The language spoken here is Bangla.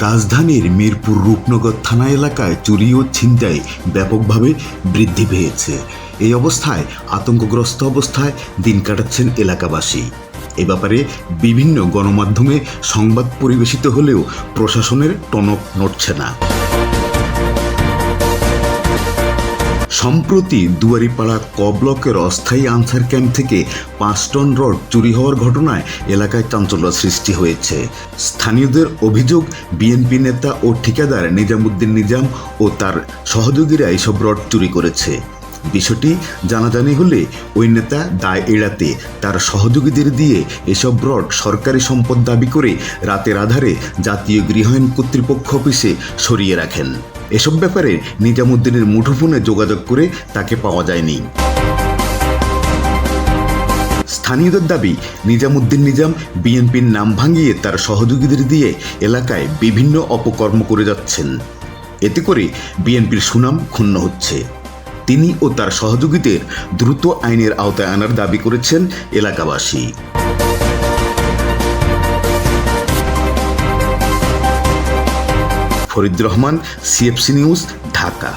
রাজধানীর মিরপুর রূপনগর থানা এলাকায় চুরি ও ছিনতাই ব্যাপকভাবে বৃদ্ধি পেয়েছে। এই অবস্থায় আতঙ্কগ্রস্ত অবস্থায় দিন কাটাচ্ছেন এলাকাবাসী। এ ব্যাপারে বিভিন্ন গণমাধ্যমে সংবাদ পরিবেশিত হলেও প্রশাসনের টনক নড়ছে না। সম্প্রতি দুয়ারিপাড়া ক ব্লকের অস্থায়ী আনসার ক্যাম্প থেকে পাঁচ টন রড চুরি হওয়ার ঘটনায় এলাকায় চাঞ্চল্য সৃষ্টি হয়েছে। স্থানীয়দের অভিযোগ, বিএনপি নেতা ও ঠিকাদার নিজামুদ্দিন নিজাম ও তার সহযোগীরা এইসব রড চুরি করেছে। বিষয়টি জানাজানি হলে ওই নেতা দায় এড়াতে তার সহযোগীদের দিয়ে এসব রড সরকারি সম্পদ দাবি করে রাতের আধারে জাতীয় গৃহায়ণ কর্তৃপক্ষ অফিসে সরিয়ে রাখেন। এসব ব্যাপারে নিজামুদ্দিনের মুঠোফোনে যোগাযোগ করে তাকে পাওয়া যায়নি। স্থানীয়দের দাবি, নিজামুদ্দিন নিজাম বিএনপির নাম ভাঙিয়ে তার সহযোগীদের দিয়ে এলাকায় বিভিন্ন অপকর্ম করে যাচ্ছেন। এতে করে বিএনপির সুনাম ক্ষুণ্ণ হচ্ছে। তিনি ও তার সহযোগীদের দ্রুত আইনের আওতায় আনার দাবি করেছেন এলাকাবাসী। Farid Rahman CFC news Dhaka.